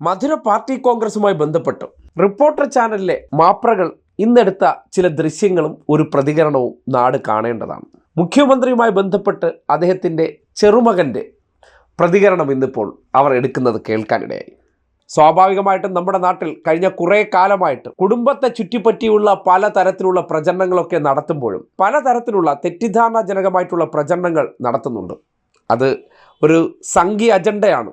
മധുര party കോൺഗ്രസുമായി ബന്ധപ്പെട്ട് reporter ചാനലിലെ മാപ്രകൾ ഇന്നെടുത്ത ചില ദൃശ്യങ്ങളും ഒരു പ്രതികരണവും നാട് കാണേണ്ടതാണ്. മുഖ്യമന്ത്രിയുമായി ബന്ധപ്പെട്ട് അദ്ദേഹത്തിന്റെ ചെറുമകന്റെ പ്രതികരണം ഇന്നിപ്പോൾ അവർ എടുക്കുന്നത് കേൾക്കാനിടയായി. സ്വാഭാവികമായിട്ടും നമ്മുടെ നാട്ടിൽ കഴിഞ്ഞ കുറേ കാലമായിട്ട് കുടുംബത്തെ ചുറ്റിപ്പറ്റിയുള്ള പല തരത്തിലുള്ള പ്രചരണങ്ങളൊക്കെ നടത്തുമ്പോഴും പല തരത്തിലുള്ള തെറ്റിദ്ധാരണാജനകമായിട്ടുള്ള പ്രചരണങ്ങൾ നടത്തുന്നുണ്ട്. അത് ഒരു സംഘീയ അജണ്ടയാണ്.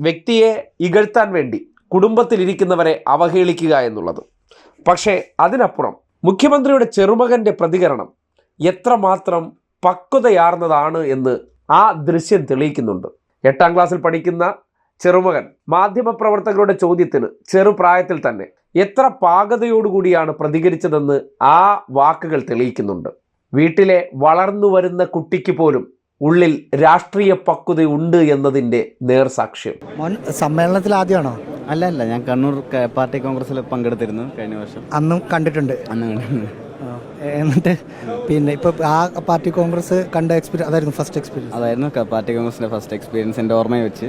വ്യക്തിയെ ഇകഴ്ത്താൻ വേണ്ടി കുടുംബത്തിലിരിക്കുന്നവരെ അവഹേളിക്കുക എന്നുള്ളത്. പക്ഷേ അതിനപ്പുറം മുഖ്യമന്ത്രിയുടെ ചെറുമകന്റെ പ്രതികരണം എത്രമാത്രം പക്വതയാർന്നതാണ് എന്ന് ആ ദൃശ്യം തെളിയിക്കുന്നുണ്ട്. എട്ടാം ക്ലാസ്സിൽ പഠിക്കുന്ന ചെറുമകൻ മാധ്യമപ്രവർത്തകരുടെ ചോദ്യത്തിന് ചെറുപ്രായത്തിൽ തന്നെ എത്ര പാകതയോടുകൂടിയാണ് പ്രതികരിച്ചതെന്ന് ആ വാക്കുകൾ തെളിയിക്കുന്നുണ്ട്. വീട്ടിലെ വളർന്നു വരുന്ന കുട്ടിക്ക് പോലും ഉള്ളിൽ രാഷ്ട്രീയ പക്വതയുണ്ട് എന്നതിന്റെ നേർസാക്ഷ്യം. മോൻ സമ്മേളനത്തിൽ ആദ്യമാണോ? അല്ല അല്ല ഞാൻ കണ്ണൂർ പാർട്ടി കോൺഗ്രസിൽ പങ്കെടുത്തിരുന്നു കഴിഞ്ഞ വർഷം. അന്നും കണ്ടിട്ടുണ്ട്. അന്ന്. എന്നിട്ട് പിന്നെ ഇപ്പൊ ആ പാർട്ടി കോൺഗ്രസ് കണ്ട എക്സ്പീരിയൻസ് അതായിരുന്നു ഫസ്റ്റ് എക്സ്പീരിയൻസ് അതായിരുന്നു പാർട്ടി കോൺഗ്രസിന്റെ ഫസ്റ്റ് എക്സ്പീരിയൻസ് എന്റെ ഓർമ്മയെ വെച്ച്.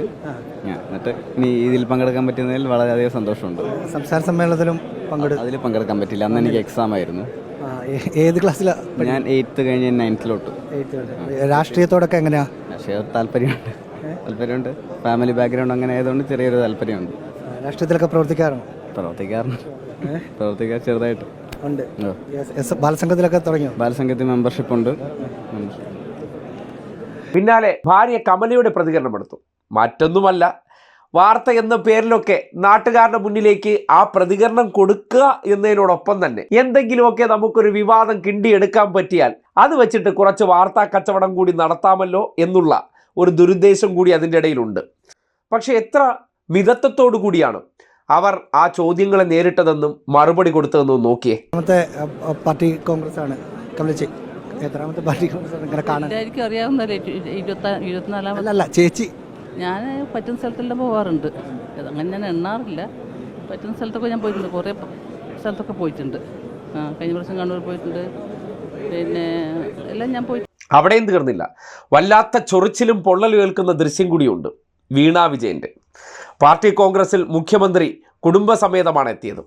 ഞാൻ എന്നിട്ട് ഇനി ഇതിൽ പങ്കെടുക്കാൻ പറ്റുന്നതിൽ വളരെയധികം സന്തോഷമുണ്ട്. സംസ്ഥാന സമ്മേളനത്തിലും പങ്കെടുക്കും അതിൽ പങ്കെടുക്കാൻ പറ്റില്ല. അന്ന് എനിക്ക് എക്സാം ആയിരുന്നു. ഏത് ക്ലാസ്സിലാണ് ഞാൻ എയ്ത്ത് കഴിഞ്ഞ് നയൻത്തിലോട്ട് രാഷ്ട്രീയത്തോടൊക്കെ എങ്ങനെയാ? പക്ഷേ താല്പര്യമുണ്ട്. താല്പര്യമുണ്ട്. ഫാമിലി ബാക്ക്ഗ്രൗണ്ട് അങ്ങനെ ആയതുകൊണ്ട് ചെറിയൊരു താല്പര്യമുണ്ട്. രാഷ്ട്രീയത്തിലൊക്കെ പ്രവർത്തിക്കാറുണ്ട്? പ്രവർത്തിക്കാറുണ്ട്. പ്രവർത്തിക്കാൻ ചെറുതായിട്ട്. ഉണ്ട്. ബാലസംഘത്തിലൊക്കെ തുടങ്ങിയോ? ബാലസംഘത്തിൽ മെമ്പർഷിപ്പ് ഉണ്ട്. പിന്നാലെ ഭാര്യ കമലയുടെ പ്രതികരണം എടുത്തു മറ്റൊന്നുമല്ല വാർത്ത എന്ന പേരിലൊക്കെ നാട്ടുകാരുടെ മുന്നിലേക്ക് ആ പ്രതികരണം കൊടുക്കുക എന്നതിനോടൊപ്പം തന്നെ എന്തെങ്കിലുമൊക്കെ നമുക്കൊരു വിവാദം കിണ്ടിയെടുക്കാൻ പറ്റിയാൽ അത് വെച്ചിട്ട് കുറച്ച് വാർത്താ കച്ചവടം കൂടി നടത്താമല്ലോ എന്നുള്ള ഒരു ദുരുദ്ദേശം കൂടി അതിന്റെ ഇടയിലുണ്ട്. പക്ഷേ എത്ര മിതത്വത്തോടു കൂടിയാണ് അവർ ആ ചോദ്യങ്ങളെ നേരിട്ടതെന്നും മറുപടി കൊടുത്തതെന്നും നോക്കിയേ. പാർട്ടി കോൺഗ്രസ് ആണ് കമലച്ചി എത്രാമത്തെ പാർട്ടി കോൺഗ്രസ് ആണ് കാണാൻ. അറിയാവുന്ന ചേച്ചി ഞാൻ പറ്റുന്ന സ്ഥലത്തെല്ലാം പോകാറുണ്ട് അങ്ങനെ ഞാൻ എണ്ണാറില്ല. പറ്റുന്ന സ്ഥലത്തൊക്കെ ഞാൻ പോയിട്ടുണ്ട്. കുറേ സ്ഥലത്തൊക്കെ പോയിട്ടുണ്ട്. ആ കഴിഞ്ഞ പ്രാവശ്യം കണ്ണൂർ പോയിട്ടുണ്ട്. പിന്നെ എല്ലാം ഞാൻ പോയി അവിടെയും തീർന്നില്ല. വല്ലാത്ത ചൊറിച്ചിലും പൊള്ളൽ കേൾക്കുന്ന ദൃശ്യം കൂടിയുണ്ട് വീണാ വിജയന്റെ പാർട്ടി കോൺഗ്രസിൽ മുഖ്യമന്ത്രി കുടുംബസമേതമാണ് എത്തിയത്.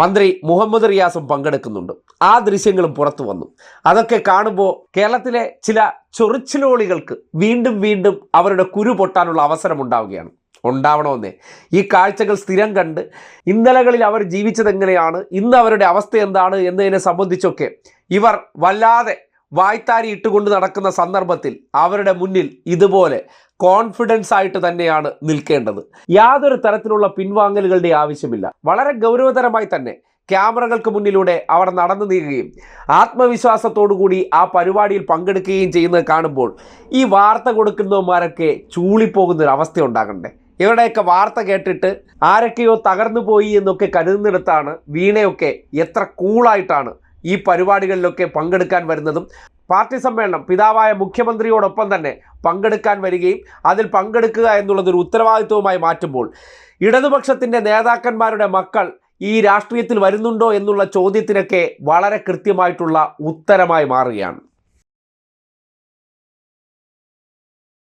മന്ത്രി മുഹമ്മദ് റിയാസും പങ്കെടുക്കുന്നുണ്ട്. ആ ദൃശ്യങ്ങളും പുറത്തു വന്നു. അതൊക്കെ കാണുമ്പോൾ കേരളത്തിലെ ചില ചൊറിച്ചിലോളികൾക്ക് വീണ്ടും വീണ്ടും അവരുടെ കുരു പൊട്ടാനുള്ള അവസരം ഉണ്ടാവുകയാണ് ഉണ്ടാവണമെന്നേ. ഈ കാഴ്ചകൾ സ്ഥിരം കണ്ട് ഇന്നലകളിൽ അവർ ജീവിച്ചത് എങ്ങനെയാണ് ഇന്ന് അവരുടെ അവസ്ഥ എന്താണ് എന്നതിനെ സംബന്ധിച്ചൊക്കെ ഇവർ വല്ലാതെ വായ്ത്താരി ഇട്ടുകൊണ്ട് നടക്കുന്ന സന്ദർഭത്തിൽ അവരുടെ മുന്നിൽ ഇതുപോലെ കോൺഫിഡൻസ് ആയിട്ട് തന്നെയാണ് നിൽക്കേണ്ടത്. യാതൊരു തരത്തിലുള്ള പിൻവാങ്ങലുകളുടെ ആവശ്യമില്ല. വളരെ ഗൗരവതരമായി തന്നെ ക്യാമറകൾക്ക് മുന്നിലൂടെ അവർ നടന്നു നീങ്ങുകയും ആത്മവിശ്വാസത്തോടുകൂടി ആ പരിപാടിയിൽ പങ്കെടുക്കുകയും ചെയ്യുന്നത് കാണുമ്പോൾ ഈ വാർത്ത കൊടുക്കുന്നവന്മാരൊക്കെ ചൂളിപ്പോകുന്നൊരു അവസ്ഥ ഉണ്ടാകണ്ടേ? ഇവരുടെയൊക്കെ വാർത്ത കേട്ടിട്ട് ആരൊക്കെയോ തകർന്നു പോയി എന്നൊക്കെ കരുതുന്നിടത്താണ് വീണയൊക്കെ എത്ര കൂളായിട്ടാണ് ഈ പരിപാടികളിലൊക്കെ പങ്കെടുക്കാൻ വരുന്നതും പാർട്ടി സമ്മേളനം പിതാവായ മുഖ്യമന്ത്രിയോടൊപ്പം തന്നെ പങ്കെടുക്കാൻ വരികയും അതിൽ പങ്കെടുക്കുക എന്നുള്ളതൊരു ഉത്തരവാദിത്വമായി മാറ്റുമ്പോൾ ഇടതുപക്ഷത്തിന്റെ നേതാക്കന്മാരുടെ മക്കൾ ഈ രാഷ്ട്രീയത്തിൽ വരുന്നുണ്ടോ എന്നുള്ള ചോദ്യത്തിനൊക്കെ വളരെ കൃത്യമായിട്ടുള്ള ഉത്തരമായി മാറുകയാണ്.